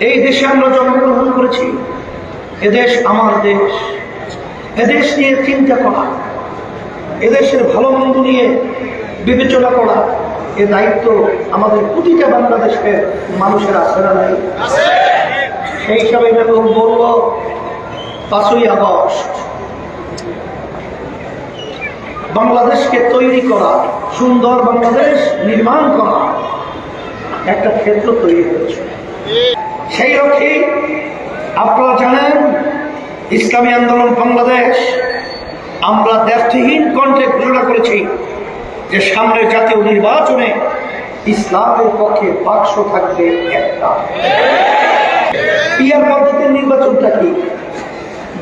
এই দেশে আমরা জন্মগ্রহণ করেছি। এদেশ আমার দেশ। এদেশ নিয়ে চিন্তা করা। এদেশের ভালো মন্দ নিয়ে বিবেচনা করা। এ দায়িত্ব আমাদের প্রতিটা বাংলাদেশের মানুষের আছে না নাই? সেই হিসাবে বলব পাঁচই আগস্ট। বাংলাদেশকে তৈরি করা, সুন্দর বাংলাদেশ নির্মাণ করা একটা ক্ষেত্র তৈরি হয়েছে। সেই লক্ষ্যে আপনারা জানেন, ইসলামী আন্দোলন বাংলাদেশ, আমরা দ্ব্যর্থহীন কণ্ঠে ঘোষণা করেছি যে সামনের জাতীয় নির্বাচনে ইসলামের পক্ষে বাক্স থাকবে একটা। পিয়ার পদ্ধতির নির্বাচনটা কি?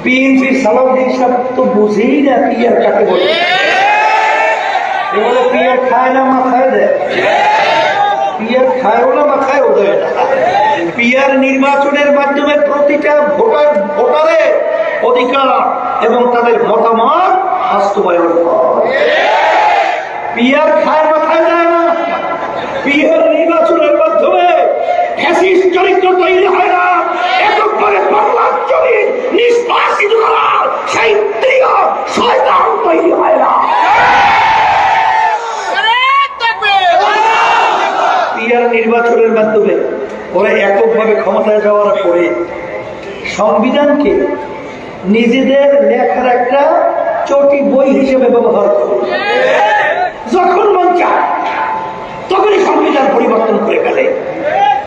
বিএনপির সালাউদ্দিন সাহেব তো বুঝেই না পিয়ার কাকে বলে। পিয়ার খায় না, মাথায় দেয়। পিয়ার খায়ও না মাথায়ও দেয় না। পিয়ার নির্বাচনের মাধ্যমে প্রতিটা ভোটার ভোটারের অধিকার এবং তাদের মতামত বাস্তবায়ন পিয়ার খায় বা খায় দেয় না? পিয়ার নির্বাচনের মাধ্যমে চরিত্র তৈরি হয় পিয়ার নির্বাচনের মাধ্যমে ওরা এককভাবে ক্ষমতায় যাওয়ার পরে সংবিধানকে নিজেদের লেখার একটা চটি বই হিসেবে ব্যবহার করে। যখন মন চায়, তখনই সংবিধান পরিবর্তন করে ফেলে।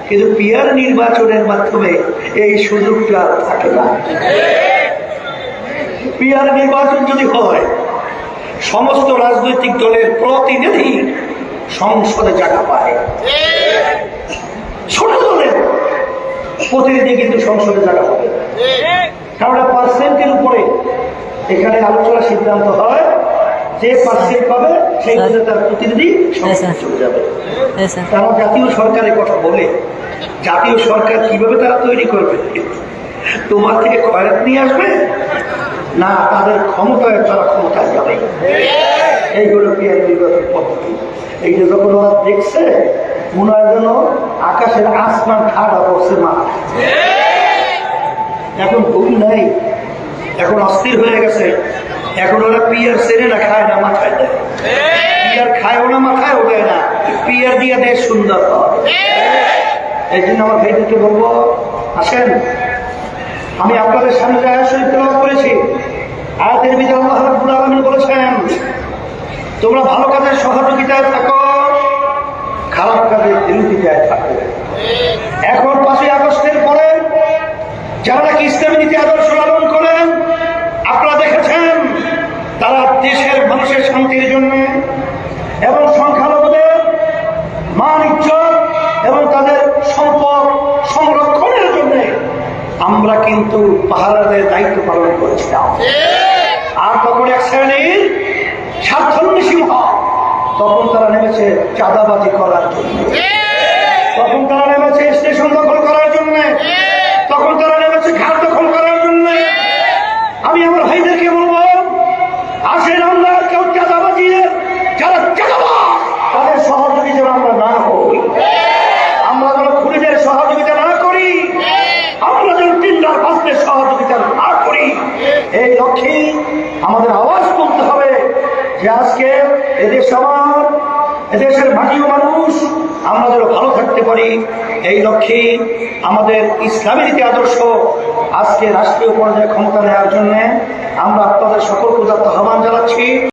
কিন্তু পিয়ার নির্বাচনের মাধ্যমে এই সুযোগটা থাকে না। পিয়ার নির্বাচন যদি হয়, সমস্ত রাজনৈতিক দলের প্রতিনিধি সংসদে জায়গা পায় ছোট দলের প্রতিনিধি কিন্তু সংসদে জায়গা পাবে কারণ পার্সেন্টের উপরে এখানে আলোচনা সিদ্ধান্ত হয় যে পার্সেন্ট পাবে সেই বুঝে তার প্রতিনিধি সংসদে চলে যাবে। তারা জাতীয় সরকারের কথা বলে জাতীয় সরকার কীভাবে তারা তৈরি করবে? তোমার থেকে খয়রাত নিয়ে আসবে? না তাদের ক্ষমতায় তারা ক্ষমতায় যাবে। এইগুলো কি নির্বাচন পদ্ধতি? এই যে যখন ওরা দেখছে, মনে হয় যেন আকাশের আসমান ঠাডা পড়ছে মা। এখন ভুল নাই, এখন অস্থির হয়ে গেছে। এখন ওরা পিয়ার সেরে না, খায় না, মাথায় দেয়। পিয়ার খায়ও না, মাথায়ও দেয় না। পিয়ার দিয়ে দেশ সুন্দর এই জন্য আমার ভাইদেরকে বলব, আসেন, আমি আপনাদের সামনে যে শরীফ করেছি। আয়াতের ভিতরে আল্লাহ রাব্বুল আলামিন তোমরা ভালো কাজের সহযোগিতায় থাকো। খারাপ কাজের বিরোধিতায় থাকো। এখন পাঁচই আগস্টের পরে যারা নাকি ইসলামী নীতি আদর্শ লালন করেন, আপনারা দেখেছেন, তারা দেশের মানুষের শান্তির জন্য এবং সংখ্যালঘুদের মান, ইজ্জত এবং তাদের সম্পদ সংরক্ষণের জন্য আমরা কিন্তু পাহারাদের দায়িত্ব পালন করেছিলাম আর তখন এক শ্রেণির স্বার্থন্বেষী হয় তখন তারা নেমেছে চাঁদাবাজি করার জন্য। তখন তারা নেমেছে স্টেশন দখল করার জন্য। তখন তারা নেমেছে ঘাট দখল করার জন্য। আমি আমার ভাইদেরকে বলব, আসেন আমরা কেউ চাঁদাবাজির যারা চাঁদাবাজ, তাদের সহযোগিতা আমরা না হই আমরা যেন খুনিদের সহযোগিতা না করি, আমরা যেন তিনদার বাস্তের সহযোগিতা না করি। এই লক্ষ্যে আমাদের আওয়াজ তুলতে হবে যে আজকে এদেশ আমার এদেশের মাটিও মানুষ আমরা যেন ভালো থাকতে পারি। এই লক্ষ্যে আমাদের ইসলামী যে আদর্শ আজকে রাষ্ট্রীয় পর্যায়ে ক্ষমতা নেওয়ার জন্য আমরা আপনাদের সকল পূজার্থ আহ্বান জানাচ্ছি।